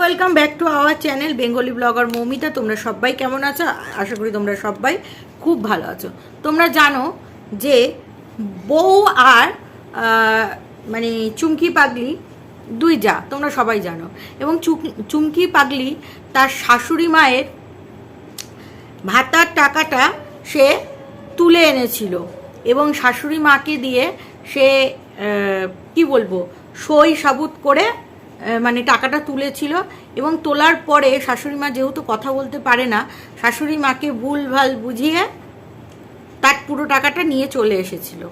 Welcome back to our channel Bengali blogger Moumita. তোমরা সবাই কেমন আছো? আশা করি তোমরা সবাই খুব ভালো আছো। তোমরা জানো যে বউ আর মানে চুমকি পাগলি দুই যা, তোমরা সবাই জানো। এবং চুমকি পাগলি তার শাশুড়ি মায়ের ভাতার টাকাটা সে তুলে এনেছিল এবং শাশুড়ি মাকে দিয়ে সে কি বলব, সই সাবুত করে মানে টাকাটা তুলেছিল এবং তোলার পরে শাশুড়ি মা যেহেতু কথা বলতে পারে না, শাশুড়ি মাকে ভুল ভালো বুঝিয়ে তার পুরো টাকাটা নিয়ে চলে এসেছিল।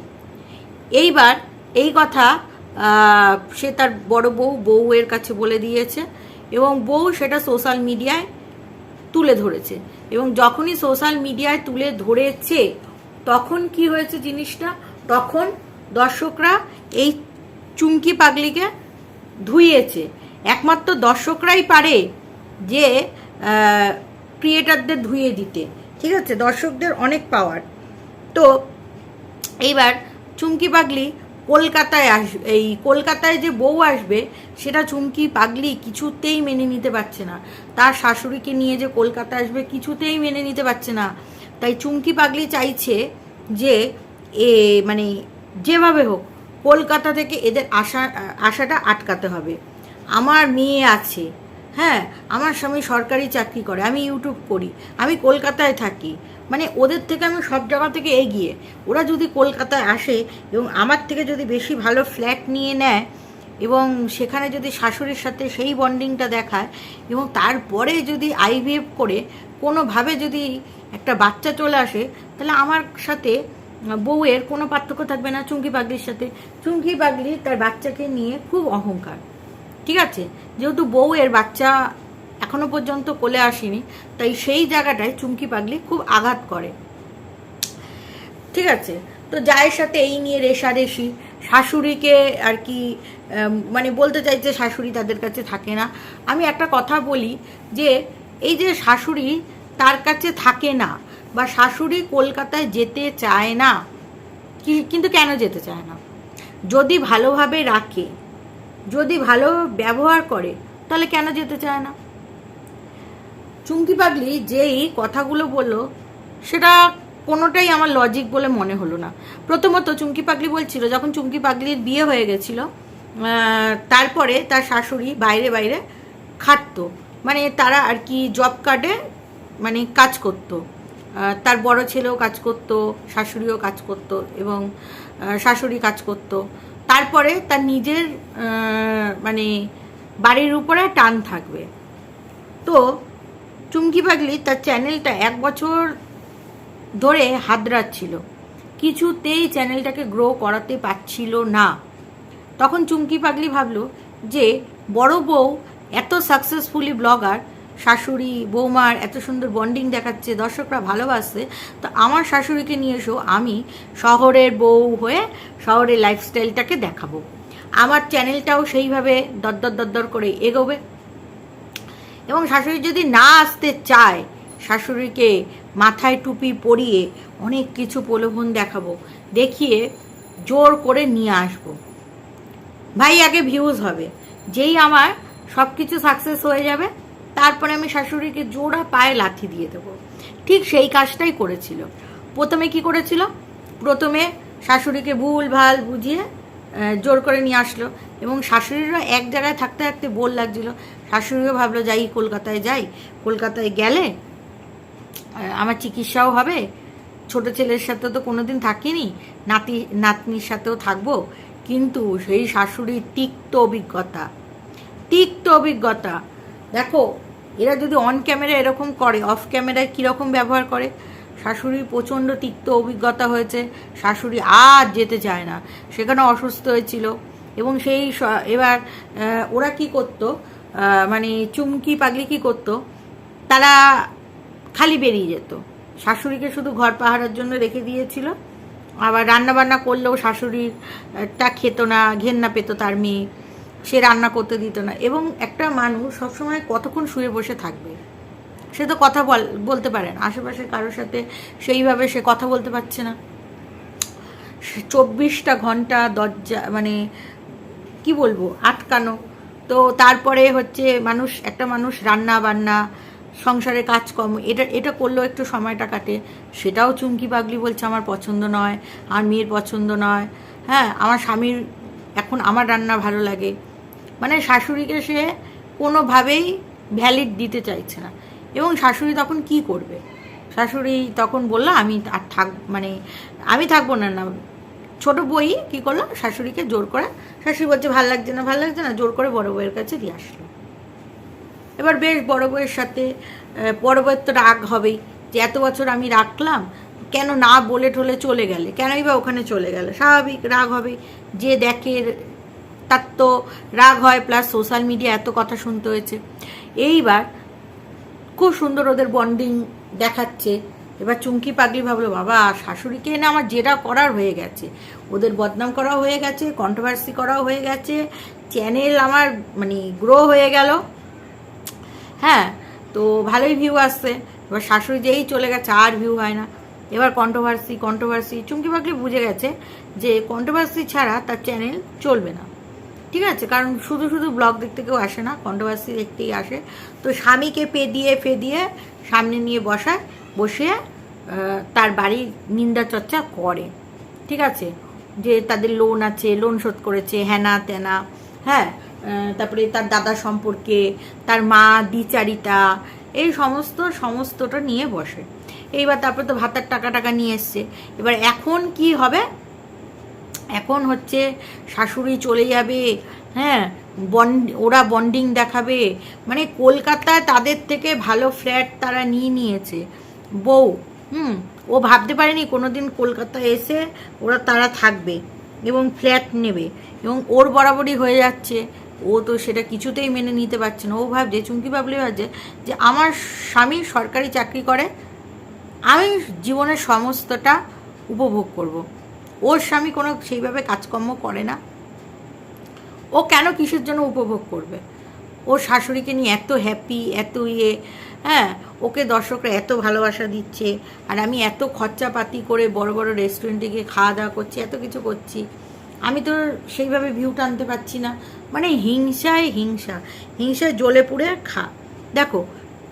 এইবার এই কথা সে তার বড় বউ, বউয়ের কাছে বলে দিয়েছে এবং বউ সেটা সোশ্যাল মিডিয়ায় তুলে ধরেছে এবং যখনই সোশ্যাল মিডিয়ায় তুলে ধরেছে, তখন কি হয়েছে জিনিসটা? তখন দর্শকরা এই চুমকি পাগলিকে ধুইয়েছে। একমাত্র দর্শকরাই পারে যে ক্রিয়েটারদের ধুয়ে দিতে। ঠিক আছে? দর্শকদের অনেক পাওয়ার তো এইবার চুমকি পাগলি কলকাতায় আস, এই কলকাতায় যে বউ আসবে, সেটা চুমকি পাগলি কিছুতেই মেনে নিতে পারছে না। তার শাশুড়িকে নিয়ে যে কলকাতা আসবে, কিছুতেই মেনে নিতে পারছে না। তাই চুমকি পাগলি চাইছে যে, এ মানে যেভাবে হোক কলকাতা থেকে এদের আসা, আসাটা আটকাতে হবে। আমার মেয়ে আছে হ্যাঁ আমার স্বামী সরকারি চাকরি করে, আমি ইউটিউব করি, আমি কলকাতায় থাকি। মানে ওদের থেকে আমি সব জায়গা থেকে এগিয়ে, ওরা যদি কলকাতায় আসে এবং আমার থেকে যদি বেশি ভালো ফ্ল্যাট নিয়ে নেয় এবং সেখানে যদি শাশুড়ির সাথে সেই বন্ডিংটা দেখায় এবং তারপরে যদি আইভিএফ করে কোনোভাবে যদি একটা বাচ্চা চলে আসে, তাহলে আমার সাথে বউয়ের কোনো পার্থক্য থাকবে না চুমকি পাগলির সাথে। চুমকি পাগলি তার বাচ্চাকে নিয়ে খুব অহংকার। ঠিক আছে? যেহেতু বউয়ের বাচ্চা এখনও পর্যন্ত কোলে আসেনি, তাই সেই জায়গাটায় চুমকি পাগলি খুব আঘাত করে। ঠিক আছে? তো জায়ের সাথে এই নিয়ে রেশারেশি। শাশুড়িকে আর কি মানে বলতে চাইছে শাশুড়ি তাদের কাছে থাকে না। আমি একটা কথা বলি যে, এই যে শাশুড়ি তার কাছে থাকে না বা শাশুড়ি কলকাতায় যেতে চায় না কিন্তু কেন যেতে চায় না? যদি ভালোভাবে রাখে, যদি ভালো ব্যবহার করে, তাহলে কেন যেতে চায় না? চুমকি পাগলি যেই কথাগুলো বলল, সেটা কোনোটাই আমার লজিক বলে মনে হলো না। প্রথমত চুমকি পাগলি বলছিল, যখন চুমকি পাগলির বিয়ে হয়ে গেছিল তারপরে তার শাশুড়ি বাইরে বাইরে খাটতো। মানে তারা আর কি জব কার্ডে মানে কাজ করতো। তার বড় ছেলেও কাজ করতো, শাশুড়িও কাজ করতো এবং শাশুড়ি কাজ করতো। তারপরে তার নিজের মানে বাড়ির উপরে টান থাকবে। তো চুমকি পাগলি তার চ্যানেলটা এক বছর ধরে হাতড়াচ্ছিল কিছুতেই চ্যানেলটাকে গ্রো করাতে পারছিল না। তখন চুমকি পাগলি ভাবলো যে বড় বউ এত সাকসেসফুলি ব্লগার শাশুড়ি, বৌমার এত সুন্দর বন্ডিং দেখাচ্ছে, দর্শকরা ভালোবাসছে। তো আমার শাশুড়িকে নিয়ে এসো, আমি শহরের বউ হয়ে শহরের লাইফস্টাইলটাকে দেখাবো। আমার চ্যানেলটাও সেইভাবে দরদর দরদর করে এগোবে। এবং শাশুড়ি যদি না আসতে চায়, শাশুড়িকে মাথায় টুপি পরিয়ে অনেক কিছু প্রলোভন দেখাবো, দেখিয়ে জোর করে নিয়ে আসব। ভাই, আগে ভিউজ হবে। যেই আমার সব কিছু সাকসেস হয়ে যাবে তারপরে আমি শাশুড়িকে জোড়া পায়ে লাথি দিয়ে দেবো। ঠিক সেই কাজটাই করেছিল। প্রথমে কি করেছিল? প্রথমে শাশুড়িকে ভুল ভালো বুঝিয়ে জোর করে নিয়ে আসলো এবং শাশুড়িরও এক জায়গায় থাকতে থাকতে বোর লাগছিল। শাশুড়িও ভাবলো, যাই কলকাতায় যাই। কলকাতায় গেলে আমার চিকিৎসাও হবে। ছোট ছেলের সাথে তো কোনোদিন থাকিনি। নাতি, নাতনির সাথেও থাকব। কিন্তু সেই শাশুড়ির তিক্ত অভিজ্ঞতা তিক্ত অভিজ্ঞতা। দেখো এরা যদি অন ক্যামেরা এরকম করে অফ ক্যামেরায় কীরকম ব্যবহার করে? শাশুড়ির প্রচণ্ড তিক্ত অভিজ্ঞতা হয়েছে, শাশুড়ি আর যেতে চায় না। সেখানে অসুস্থ হয়েছিল এবং সেই এবার ওরা কি করতো? মানে চুমকি পাগলি কি করতো? তারা খালি বেরিয়ে যেত। শাশুড়িকে শুধু ঘর পাহারার জন্য রেখে দিয়েছিল। আবার রান্নাবান্না করলেও শাশুড়িটা খেত না, ঘেন্না পেত তার মেয়ে। সে রান্না করতে দিত না। এবং একটা মানুষ সবসময় কতক্ষণ শুয়ে বসে থাকবে? সে তো কথা বল, বলতে পারে না। আশেপাশে কারোর সাথে সেইভাবে সে কথা বলতে পারছে না। চব্বিশটা ঘণ্টা দরজা মানে কি বলব, আটকানো। তো তারপরে হচ্ছে মানুষ, একটা মানুষ রান্না বান্না, সংসারে কাজকর্ম, এটা এটা করলেও একটু সময়টা কাটে। সেটাও চুমকি পাগলি বলছে, আমার পছন্দ নয়, আর মেয়ের পছন্দ নয়। হ্যাঁ আমার স্বামীর, এখন আমার রান্না ভালো লাগে। মানে শাশুড়িকে সে কোনোভাবেই ভ্যালিড দিতে চাইছে না। এবং শাশুড়ি তখন কি করবে? শাশুড়ি তখন বলল, আমি আর থাক মানে আমি থাকব না না। ছোট বই কি করল? শাশুড়িকে জোর করে, শাশুড়ি বলছে, ভালো লাগছে না, ভালো লাগছে না। জোর করে বড় বইয়ের কাছে দিয়ে আসলো। এবার বেশ বড় বইয়ের সাথে বড় বইয়ের তো রাগ হবেই যে এত বছর আমি রাখলাম, কেন না বলে ঠলে চলে গেলে? কেনই বা ওখানে চলে গেলে? স্বাভাবিক রাগ হবে যে দেখে তার তো রাগ হয় প্লাস সোশ্যাল মিডিয়া এত কথা শুনতে হয়েছে। এইবার খুব সুন্দর ওদের বন্ডিং দেখাচ্ছে। এবার চুমকি পাগলি ভাবলো, বাবা, শাশুড়িকে এনে আমার যেটা করার হয়ে গেছে। ওদের বদনাম করাও হয়ে গেছে কন্ট্রোভার্সি করাও হয়ে গেছে চ্যানেল আমার মানে গ্রো হয়ে গেল। হ্যাঁ তো ভালোই ভিউ আসছে। এবার শাশুড়ি যেই চলে গেছে, আর ভিউ হয় না। এবার কন্ট্রোভার্সি কন্ট্রোভার্সি চুমকি পাগলি বুঝে গেছে যে কন্ট্রোভার্সি ছাড়া তার চ্যানেল চলবে না। ঠিক আছে? কারণ শুধু শুধু ব্লগ দেখতে কেউ আসে না কন্ট্রোভার্সি দেখতেই আসে। তো স্বামীকে পে দিয়ে ফে দিয়ে সামনে নিয়ে বসায় আহ, তার বাড়ির নিন্দা চর্চা করে। ঠিক আছে? যে তাদের লোন আছে লোন শোধ করেছে হ্যানা তেনা হ্যাঁ? তারপরে তার দাদা সম্পর্কে তার মা দ্বিচারিতা এই সমস্ত সমস্তটা নিয়ে বসে। এইবার তারপরে তো ভাতার টাকা টাকা নিয়ে এসছে। এবার এখন কি হবে? এখন হচ্ছে শাশুড়ি চলে যাবে হ্যাঁ বন্ড ওরা বন্ডিং দেখাবে। মানে কলকাতায় তাদের থেকে ভালো ফ্ল্যাট তারা নিয়ে নিয়েছে। বউ, হুম, ও ভাবতে পারেনি কোনোদিন কলকাতায় এসে ওরা তারা থাকবে এবং ফ্ল্যাট নেবে এবং ওর বরাবরই হয়ে যাচ্ছে। ও তো সেটা কিছুতেই মেনে নিতে পারছে না। ও ভাবছে, চুমকি ভাবলে ভাবছে যে আমার স্বামী সরকারি চাকরি করে, আমি জীবনের সমস্তটা উপভোগ করব। ওর স্বামী কোনো সেইভাবে কাজকর্ম করে না। ও কেন কিসের জন্য উপভোগ করবে? ওর শাশুড়িকে নিয়ে এত হ্যাপি এত ইয়ে হ্যাঁ? ওকে দর্শকরা এত ভালোবাসা দিচ্ছে, আর আমি এত খরচাপাতি করে বড় বড় রেস্টুরেন্টে গিয়ে খাওয়া দাওয়া করছি, এত কিছু করছি। আমি তো সেইভাবে ভিউ টানতে পারছি না। মানে হিংসায় হিংসা, হিংসায় জ্বলে পুড়ে খা। দেখো,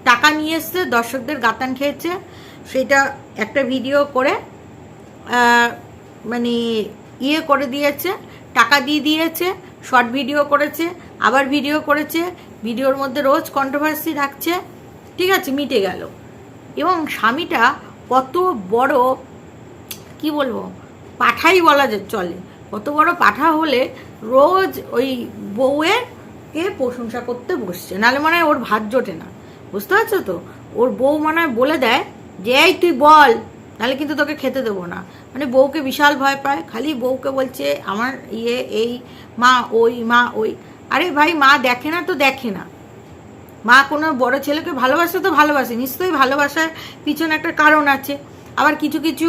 টাকা নিয়ে এসছে, দর্শকদের গাতান খেয়েছে। সেটা একটা ভিডিও করে মানে ইয়ে করে দিয়েছে, টাকা দিয়ে দিয়েছে শর্ট ভিডিও করেছে, আবার ভিডিও করেছে ভিডিওর মধ্যে রোজ কন্ট্রোভার্সি রাখছে, ঠিক আছে, মিটে গেল। এবং স্বামীটা কত বড়, কি বলব, পাঠাই বলা চলে। কত বড় পাঠা হলে রোজ ওই বউয়ের কে প্রশংসা করতে বসছে। নাহলে মনে হয় ওর ভাত জোটে না। বুঝতে পারছ তো? ওর বউ মনে হয় বলে দেয় যে, এই তুই বল নাহলে কিন্তু তোকে খেতে দেবো না। মানে বউকে বিশাল ভয় পায়, খালি বউকে বলছে, আমার ইয়ে এই, মা ওই মা ওই। আরে ভাই, মা দেখে না তো দেখে না। মা কোনো বড় ছেলেকে ভালোবাসে তো ভালোবাসে, নিশ্চয়ই ভালোবাসার পিছনে একটা কারণ আছে। আবার কিছু কিছু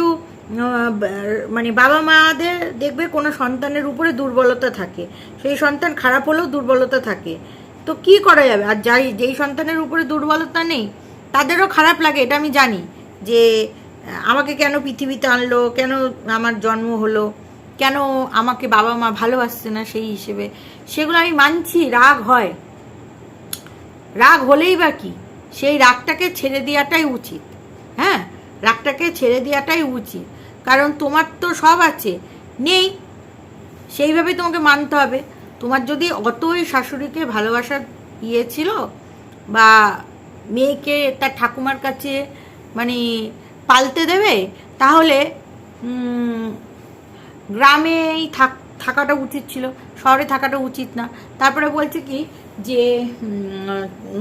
মানে বাবা মাদের দেখবে কোনো সন্তানের উপরে দুর্বলতা থাকে। সেই সন্তান খারাপ হলেও দুর্বলতা থাকে। তো কি করা যাবে? আর যাই, যেই সন্তানের উপরে দুর্বলতা নেই, তাদেরও খারাপ লাগে, এটা আমি জানি। যে আমাকে কেন পৃথিবীতে আনলো? কেন আমার জন্ম হলো? কেন আমাকে বাবা মা ভালোবাসছে না সেই হিসেবে? সেগুলো আমি মানছি, রাগ হয়। রাগ হলেই বা কি? সেই রাগটাকে ছেড়ে দেওয়াটাই উচিত। হ্যাঁ? রাগটাকে ছেড়ে দেওয়াটাই উচিত। কারণ তোমার তো সব আছে। নেই। সেইভাবে তোমাকে মানতে হবে। তোমার যদি অতই শাশুড়িকে ভালোবাসার ইয়ে ছিল বা মেয়েকে তার ঠাকুমার কাছে মানে পালতে দেবে, তাহলে গ্রামেই থাক, থাকাটা উচিত ছিল, শহরে থাকাটা উচিত না। তারপরে বলছে কি, যে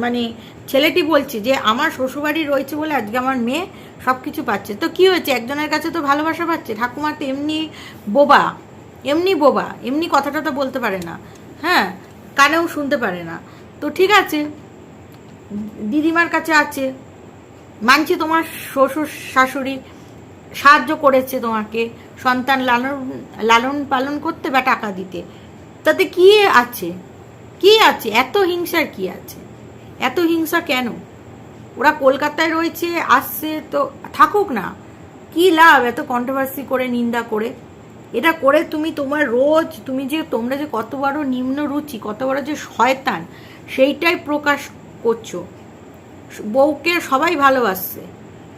মানে ছেলেটি বলছে যে, আমার শ্বশুরবাড়ি রয়েছে বলে আজকে আমার মেয়ে সব কিছু পাচ্ছে। তো কি হয়েছে? একজনের কাছে তো ভালোবাসা পাচ্ছে। ঠাকুমা তো এমনি বোবা এমনি বোবা, এমনি কথাটা তো বলতে পারে না। হ্যাঁ কানেও শুনতে পারে না। তো ঠিক আছে, দিদিমার কাছে আছে। মানছি তোমার শ্বশুর শাশুড়ি সাহায্য করেছে তোমাকে, সন্তান লালন লালন পালন করতে বা টাকা দিতে। তাতে কি আছে? কি আছে? এত হিংসার কি আছে? এত হিংসা কেন? ওরা কলকাতায় রয়েছে, আসছে, তো থাকুক না। কি লাভ এত কন্ট্রোভার্সি করে, নিন্দা করে? এটা করে তুমি তোমার রোজ, তুমি যে, তোমরা যে কত বড় নিম্ন রুচি, কত বড় যে শয়তান, সেইটাই প্রকাশ করছ। বউকে সবাই ভালোবাসছে।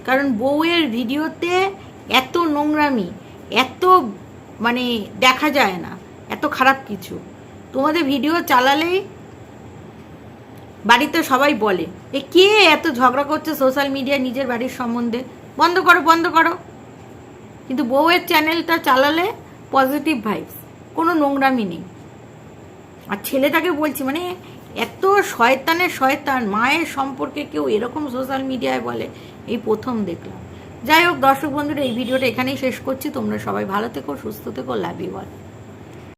কারণ বউয়ের ভিডিওতে এত নোংরামি, এত মানে দেখা যায় না, এত খারাপ কিছু। তোমাদের ভিডিও চালালেই বাড়িতে সবাই বলে, এ কে এত ঝগড়া করছে সোশ্যাল মিডিয়ায় নিজের বাড়ির সম্বন্ধে? বন্ধ করো বন্ধ করো। কিন্তু বউয়ের চ্যানেলটা চালালে পজিটিভ ভাইবস কোনো নোংরামি নেই। আর ছেলেটাকে বলছি মানে এত শয়তানের শয়তান, মায়ের সম্পর্কে কেউ এরকম সোশ্যাল মিডিয়ায় বলে, এই প্রথম দেখলাম। যাই হোক দর্শক বন্ধুরা, এই ভিডিওটা এখানেই শেষ করছি। তোমরা সবাই ভালো থেকো, সুস্থ থেকো লাভ ইউ